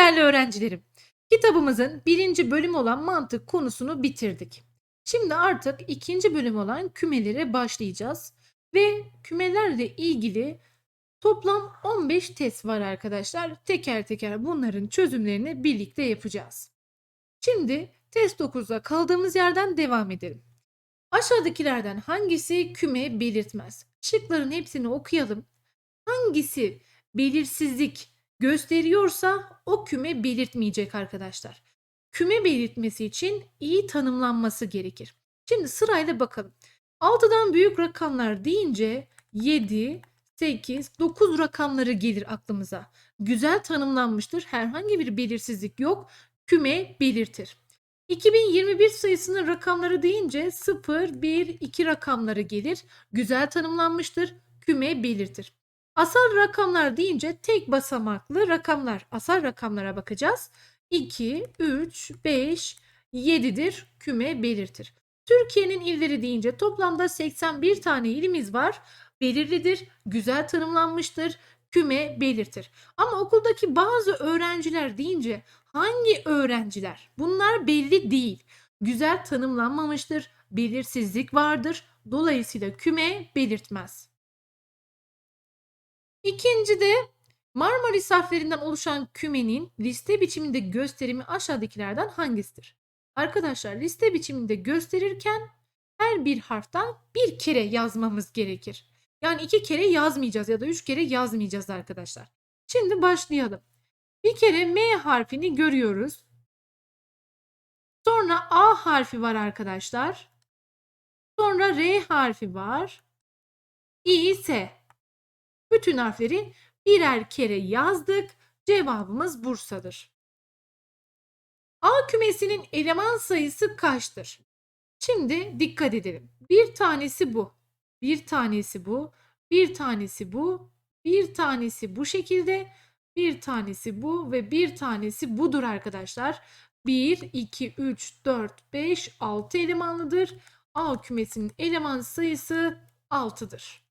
değerli öğrencilerim. Kitabımızın birinci bölümü olan mantık konusunu bitirdik. Şimdi artık ikinci bölüm olan kümelere başlayacağız. Ve kümelerle ilgili toplam 15 test var arkadaşlar. Teker teker bunların çözümlerini birlikte yapacağız. Şimdi test 9'da kaldığımız yerden devam edelim. Aşağıdakilerden hangisi küme belirtmez? Şıkların hepsini okuyalım. Hangisi belirsizlik gösteriyorsa o küme belirtmeyecek arkadaşlar. Küme belirtmesi için iyi tanımlanması gerekir. Şimdi sırayla bakalım. 6'dan büyük rakamlar deyince 7, 8, 9 rakamları gelir aklımıza. Güzel tanımlanmıştır. Herhangi bir belirsizlik yok. Küme belirtir. 2021 sayısının rakamları deyince 0, 1, 2 rakamları gelir. Güzel tanımlanmıştır. Küme belirtir. Asal rakamlar deyince tek basamaklı rakamlar. Asal rakamlara bakacağız. 2, 3, 5, 7'dir küme belirtir. Türkiye'nin illeri deyince toplamda 81 tane ilimiz var. Belirlidir, güzel tanımlanmıştır, küme belirtir. Ama okuldaki bazı öğrenciler deyince hangi öğrenciler? Bunlar belli değil. Güzel tanımlanmamıştır, belirsizlik vardır. Dolayısıyla küme belirtmez. İkinci de Marmaris harflerinden oluşan kümenin liste biçiminde gösterimi aşağıdakilerden hangisidir? Arkadaşlar liste biçiminde gösterirken her bir harften bir kere yazmamız gerekir. Yani iki kere yazmayacağız ya da üç kere yazmayacağız arkadaşlar. Şimdi başlayalım. Bir kere M harfini görüyoruz. Sonra A harfi var arkadaşlar. Sonra R harfi var. İ, S. Bütün harfleri birer kere yazdık. Cevabımız Bursa'dır. A kümesinin eleman sayısı kaçtır? Şimdi dikkat edelim. Bir tanesi bu. Bir tanesi bu. Bir tanesi bu. Bir tanesi bu şekilde. Bir tanesi bu ve bir tanesi budur arkadaşlar. 1, 2, 3, 4, 5, 6 elemanlıdır. A kümesinin eleman sayısı 6'dır.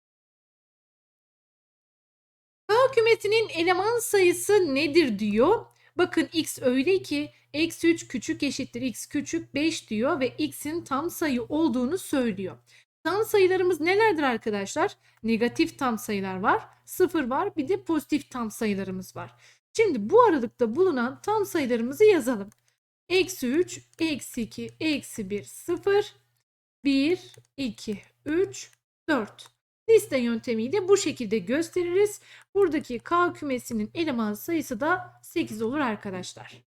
K kümesinin eleman sayısı nedir diyor. Bakın x öyle ki eksi 3 küçük eşittir x küçük 5 diyor ve x'in tam sayı olduğunu söylüyor. Tam sayılarımız nelerdir arkadaşlar? Negatif tam sayılar var. 0 var bir de pozitif tam sayılarımız var. Şimdi bu aralıkta bulunan tam sayılarımızı yazalım. Eksi 3, eksi 2, eksi 1, 0, 1, 2, 3, 4. Liste yöntemiyle bu şekilde gösteririz. Buradaki K kümesinin eleman sayısı da 8 olur arkadaşlar.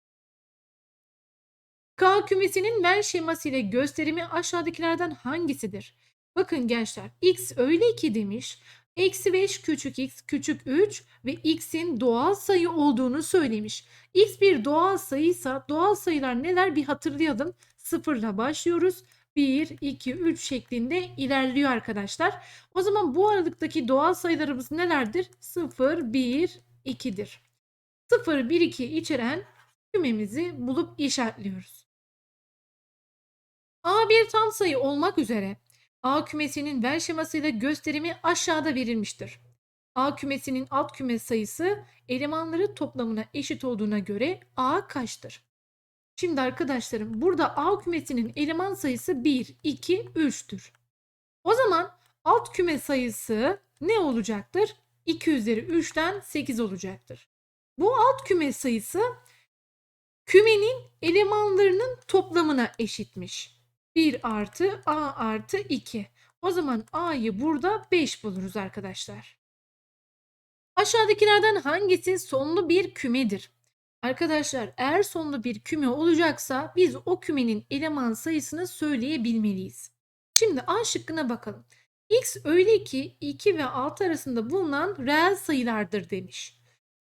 K kümesinin Venn şeması ile gösterimi aşağıdakilerden hangisidir? Bakın gençler x öyle ki demiş. Eksi 5 küçük x küçük 3 ve x'in doğal sayı olduğunu söylemiş. x bir doğal sayıysa doğal sayılar neler bir hatırlayalım. Sıfırla başlıyoruz. 1, 2, 3 şeklinde ilerliyor arkadaşlar. O zaman bu aralıktaki doğal sayılarımız nelerdir? 0, 1, 2'dir. 0, 1, 2 içeren kümemizi bulup işaretliyoruz. A bir tam sayı olmak üzere A kümesinin Venn şemasıyla gösterimi aşağıda verilmiştir. A kümesinin alt küme sayısı elemanları toplamına eşit olduğuna göre A kaçtır? Şimdi arkadaşlarım burada A kümesinin eleman sayısı 1, 2, 3'tür. O zaman alt küme sayısı ne olacaktır? 2 üzeri 3'ten 8 olacaktır. Bu alt küme sayısı kümenin elemanlarının toplamına eşitmiş. 1 artı A artı 2. O zaman A'yı burada 5 buluruz arkadaşlar. Aşağıdakilerden hangisi sonlu bir kümedir? Arkadaşlar eğer sonlu bir küme olacaksa biz o kümenin eleman sayısını söyleyebilmeliyiz. Şimdi A şıkkına bakalım. X öyle ki 2 ve 6 arasında bulunan reel sayılardır demiş.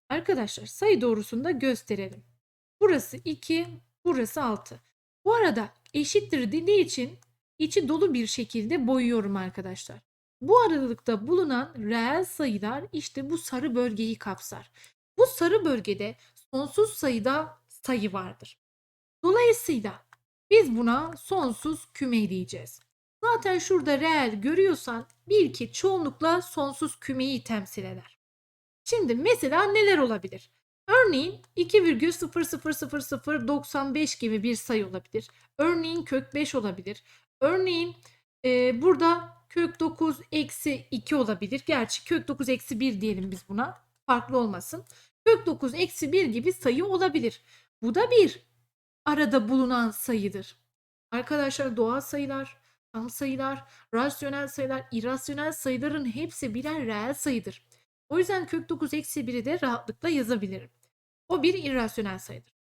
Arkadaşlar sayı doğrusunu da gösterelim. Burası 2, burası 6. Bu arada eşittir dediği için içi dolu bir şekilde boyuyorum arkadaşlar. Bu aralıkta bulunan reel sayılar işte bu sarı bölgeyi kapsar. Bu sarı bölgede sonsuz sayıda sayı vardır. Dolayısıyla biz buna sonsuz küme diyeceğiz. Zaten şurada reel görüyorsan bil ki çoğunlukla sonsuz kümeyi temsil eder. Şimdi mesela neler olabilir? Örneğin 2,00095 gibi bir sayı olabilir. Örneğin kök 5 olabilir. Örneğin e, burada kök 9 eksi 2 olabilir. Gerçi kök 9 eksi 1 diyelim biz buna. Farklı olmasın. Kök 9 eksi 1 gibi sayı olabilir. Bu da bir arada bulunan sayıdır. Arkadaşlar doğal sayılar, tam sayılar, rasyonel sayılar, irrasyonel sayıların hepsi birer reel sayıdır. O yüzden kök 9 eksi 1'i de rahatlıkla yazabilirim. O bir irrasyonel sayıdır.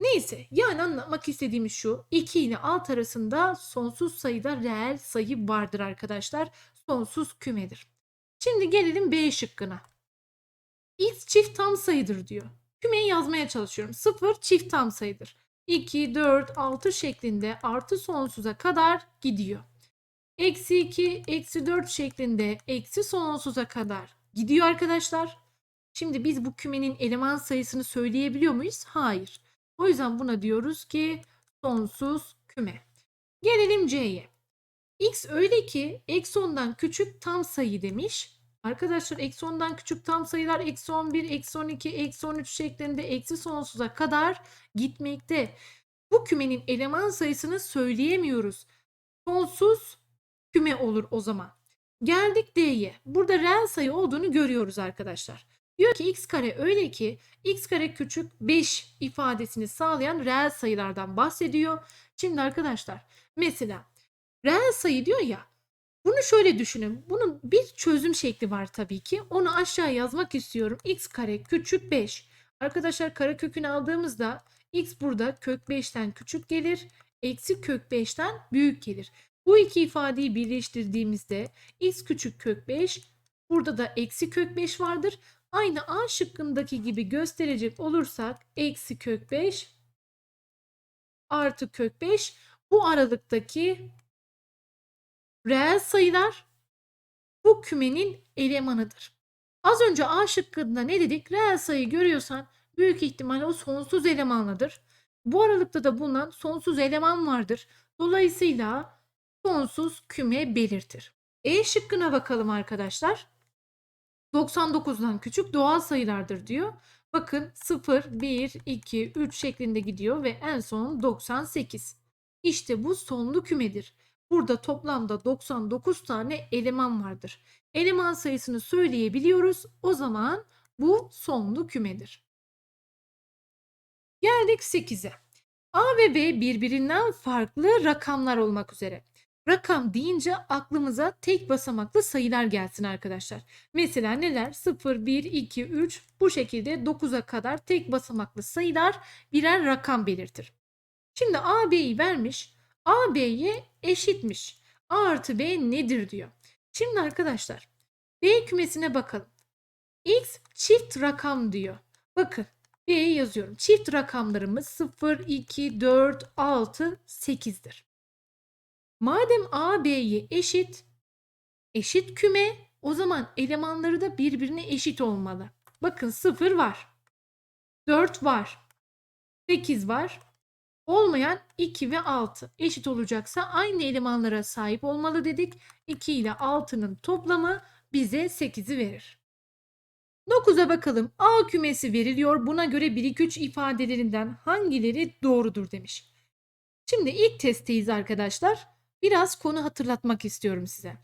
Neyse yani anlatmak istediğimiz şu 2 ile 6 arasında sonsuz sayıda reel sayı vardır arkadaşlar. Sonsuz kümedir. Şimdi gelelim B şıkkına. X çift tam sayıdır diyor. Kümeyi yazmaya çalışıyorum. 0 çift tam sayıdır. 2, 4, 6 şeklinde artı sonsuza kadar gidiyor. Eksi 2, eksi 4 şeklinde eksi sonsuza kadar gidiyor arkadaşlar. Şimdi biz bu kümenin eleman sayısını söyleyebiliyor muyuz? Hayır. O yüzden buna diyoruz ki sonsuz küme. Gelelim C'ye. X öyle ki eksi 10'dan küçük tam sayı demiş. Arkadaşlar eksi 10'dan küçük tam sayılar eksi 11, eksi 12, eksi 13 şeklinde eksi sonsuza kadar gitmekte. Bu kümenin eleman sayısını söyleyemiyoruz. Sonsuz küme olur o zaman. Geldik D'ye. Burada reel sayı olduğunu görüyoruz arkadaşlar. Diyor ki x kare öyle ki x kare küçük 5 ifadesini sağlayan reel sayılardan bahsediyor. Şimdi arkadaşlar mesela reel sayı diyor ya bunu şöyle düşünün. Bunun bir çözüm şekli var tabii ki. Onu aşağı yazmak istiyorum. x kare küçük 5. Arkadaşlar kare kökünü aldığımızda x burada kök 5'ten küçük gelir. Eksi kök 5'ten büyük gelir. Bu iki ifadeyi birleştirdiğimizde x küçük kök 5 burada da eksi kök 5 vardır. Aynı A şıkkındaki gibi gösterecek olursak eksi kök 5 artı kök 5 bu aralıktaki reel sayılar bu kümenin elemanıdır. Az önce A şıkkında ne dedik? Reel sayı görüyorsan büyük ihtimalle o sonsuz elemanlıdır. Bu aralıkta da bulunan sonsuz eleman vardır. Dolayısıyla sonsuz küme belirtir. E şıkkına bakalım arkadaşlar. 99'dan küçük doğal sayılardır diyor. Bakın 0, 1, 2, 3 şeklinde gidiyor ve en son 98. İşte bu sonlu kümedir. Burada toplamda 99 tane eleman vardır. Eleman sayısını söyleyebiliyoruz. O zaman bu sonlu kümedir. Geldik 8'e. A ve B birbirinden farklı rakamlar olmak üzere. Rakam deyince aklımıza tek basamaklı sayılar gelsin arkadaşlar. Mesela neler? 0, 1, 2, 3 bu şekilde 9'a kadar tek basamaklı sayılar birer rakam belirtir. Şimdi A, B'yi vermiş. A, B'ye eşitmiş. A artı B nedir diyor. Şimdi arkadaşlar B kümesine bakalım. X çift rakam diyor. Bakın B'ye yazıyorum. Çift rakamlarımız 0, 2, 4, 6, 8'dir. Madem A B'ye eşit, eşit küme o zaman elemanları da birbirine eşit olmalı. Bakın 0 var. 4 var. 8 var. Olmayan 2 ve 6 eşit olacaksa aynı elemanlara sahip olmalı dedik. 2 ile 6'nın toplamı bize 8'i verir. 9'a bakalım. A kümesi veriliyor. Buna göre 1 2 3 ifadelerinden hangileri doğrudur demiş. Şimdi ilk testteyiz arkadaşlar biraz konu hatırlatmak istiyorum size.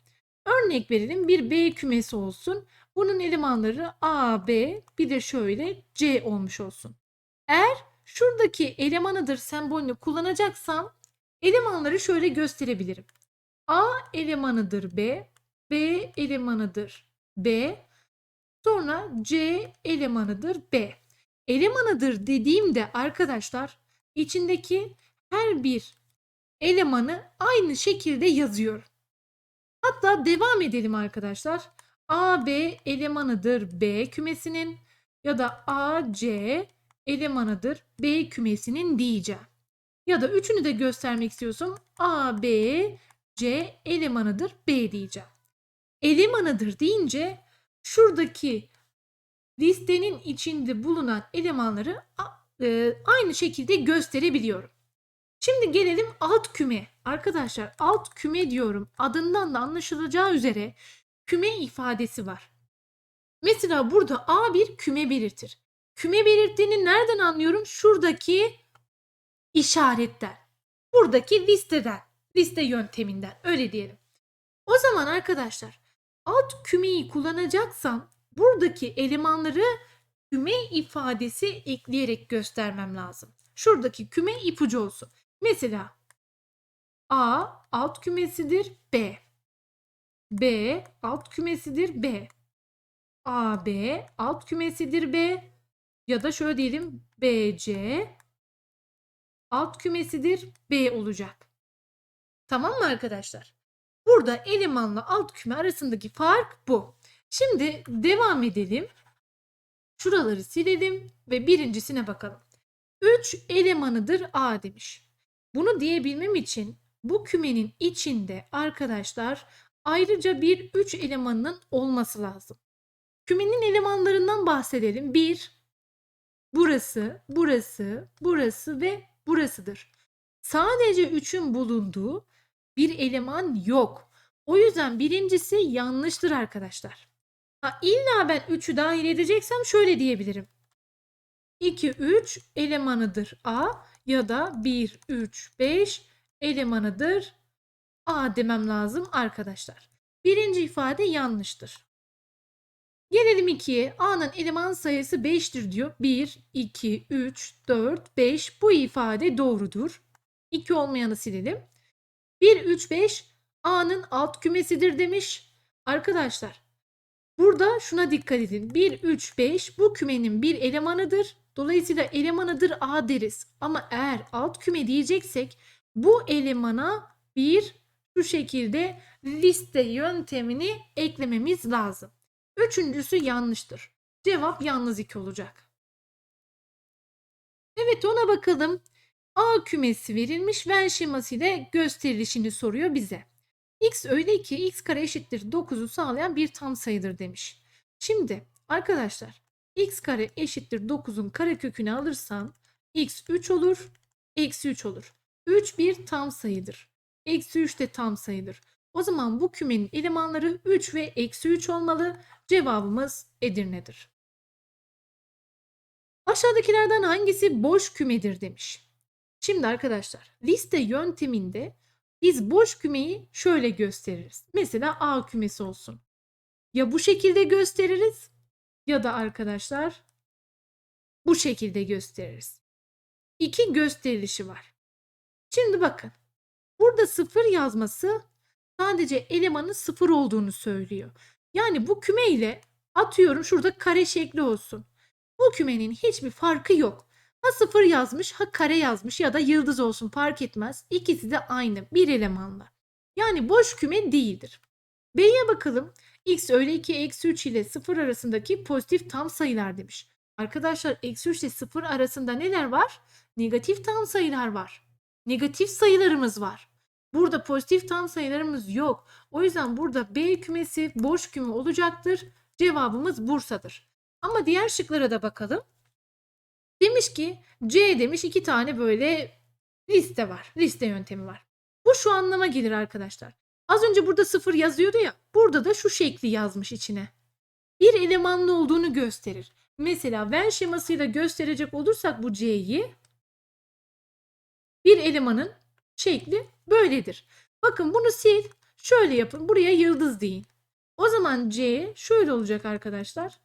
Örnek verelim bir B kümesi olsun. Bunun elemanları A, B bir de şöyle C olmuş olsun. Eğer şuradaki elemanıdır sembolünü kullanacaksam elemanları şöyle gösterebilirim. A elemanıdır B, B elemanıdır B, sonra C elemanıdır B. Elemanıdır dediğimde arkadaşlar içindeki her bir elemanı aynı şekilde yazıyorum. Hatta devam edelim arkadaşlar. A, B elemanıdır B kümesinin ya da A, C elemanıdır B kümesinin diyeceğim. Ya da üçünü de göstermek istiyorsam A, B, C elemanıdır B diyeceğim. Elemanıdır deyince şuradaki listenin içinde bulunan elemanları e, aynı şekilde gösterebiliyorum. Şimdi gelelim alt küme. Arkadaşlar alt küme diyorum. Adından da anlaşılacağı üzere küme ifadesi var. Mesela burada A bir küme belirtir. Küme belirttiğini nereden anlıyorum? Şuradaki işaretten. Buradaki listeden. Liste yönteminden. Öyle diyelim. O zaman arkadaşlar alt kümeyi kullanacaksam buradaki elemanları küme ifadesi ekleyerek göstermem lazım. Şuradaki küme ipucu olsun. Mesela A alt kümesidir B. B alt kümesidir B. AB alt kümesidir B. Ya da şöyle diyelim BC alt kümesidir B olacak. Tamam mı arkadaşlar? Burada elemanla alt küme arasındaki fark bu. Şimdi devam edelim. Şuraları silelim ve birincisine bakalım. 3 elemanıdır A demiş. Bunu diyebilmem için bu kümenin içinde arkadaşlar ayrıca bir 3 elemanının olması lazım. Kümenin elemanlarından bahsedelim. 1 burası, burası, burası ve burasıdır. Sadece 3'ün bulunduğu bir eleman yok. O yüzden birincisi yanlıştır arkadaşlar. Ha, illa ben 3'ü dahil edeceksem şöyle diyebilirim. 2, 3 elemanıdır A ya da 1, 3, 5 elemanıdır A demem lazım arkadaşlar. Birinci ifade yanlıştır. Gelelim 2'ye. A'nın eleman sayısı 5'tir diyor. 1, 2, 3, 4, 5. Bu ifade doğrudur. 2 olmayanı silelim. 1, 3, 5 A'nın alt kümesidir demiş. Arkadaşlar burada şuna dikkat edin. 1, 3, 5 bu kümenin bir elemanıdır. Dolayısıyla elemanıdır A deriz. Ama eğer alt küme diyeceksek bu elemana bir şu şekilde liste yöntemini eklememiz lazım. Üçüncüsü yanlıştır. Cevap yalnız 2 olacak. Evet ona bakalım. A kümesi verilmiş Venn şeması ile gösterilişini soruyor bize. X öyle ki x kare eşittir 9'u sağlayan bir tam sayıdır demiş. Şimdi arkadaşlar x kare eşittir 9'un karekökünü alırsam x 3 olur, eksi 3 olur. 3 bir tam sayıdır. Eksi 3 de tam sayıdır. O zaman bu kümenin elemanları 3 ve eksi 3 olmalı. Cevabımız Edirne'dir. Aşağıdakilerden hangisi boş kümedir demiş. Şimdi arkadaşlar liste yönteminde biz boş kümeyi şöyle gösteririz. Mesela A kümesi olsun. Ya bu şekilde gösteririz ya da arkadaşlar bu şekilde gösteririz. İki gösterilişi var. Şimdi bakın. Burada sıfır yazması sadece elemanın sıfır olduğunu söylüyor. Yani bu küme ile atıyorum şurada kare şekli olsun. Bu kümenin hiçbir farkı yok. Ha sıfır yazmış ha kare yazmış ya da yıldız olsun fark etmez. İkisi de aynı bir elemanla. Yani boş küme değildir. B'ye bakalım. X öyle ki eksi 3 ile 0 arasındaki pozitif tam sayılar demiş. Arkadaşlar eksi 3 ile 0 arasında neler var? Negatif tam sayılar var. Negatif sayılarımız var. Burada pozitif tam sayılarımız yok. O yüzden burada B kümesi boş küme olacaktır. Cevabımız Bursa'dır. Ama diğer şıklara da bakalım. Demiş ki C demiş iki tane böyle liste var. Liste yöntemi var. Bu şu anlama gelir arkadaşlar. Az önce burada sıfır yazıyordu ya. Burada da şu şekli yazmış içine. Bir elemanlı olduğunu gösterir. Mesela Venn şemasıyla gösterecek olursak bu C'yi bir elemanın şekli böyledir. Bakın bunu sil. Şöyle yapın. Buraya yıldız deyin. O zaman C şöyle olacak arkadaşlar.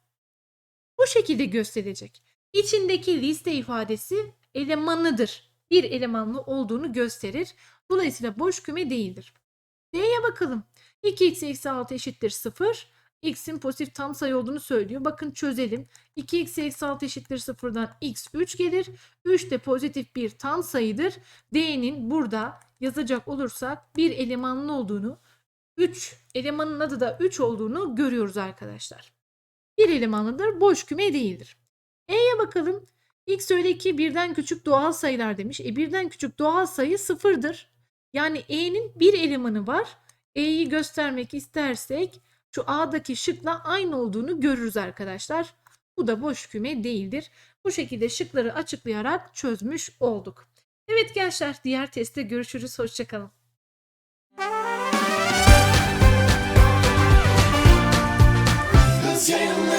Bu şekilde gösterecek. İçindeki liste ifadesi elemanıdır. Bir elemanlı olduğunu gösterir. Dolayısıyla boş küme değildir. D'ye bakalım. 2x eksi 6 eşittir 0. X'in pozitif tam sayı olduğunu söylüyor. Bakın çözelim. 2x eksi 6 eşittir 0'dan x 3 gelir. 3 de pozitif bir tam sayıdır. D'nin burada yazacak olursak bir elemanlı olduğunu 3 elemanın adı da 3 olduğunu görüyoruz arkadaşlar. Bir elemanlıdır. Boş küme değildir. E'ye bakalım. X öyle ki birden küçük doğal sayılar demiş. E birden küçük doğal sayı sıfırdır. Yani E'nin bir elemanı var. E'yi göstermek istersek şu A'daki şıkla aynı olduğunu görürüz arkadaşlar. Bu da boş küme değildir. Bu şekilde şıkları açıklayarak çözmüş olduk. Evet gençler diğer testte görüşürüz. Hoşçakalın. Cause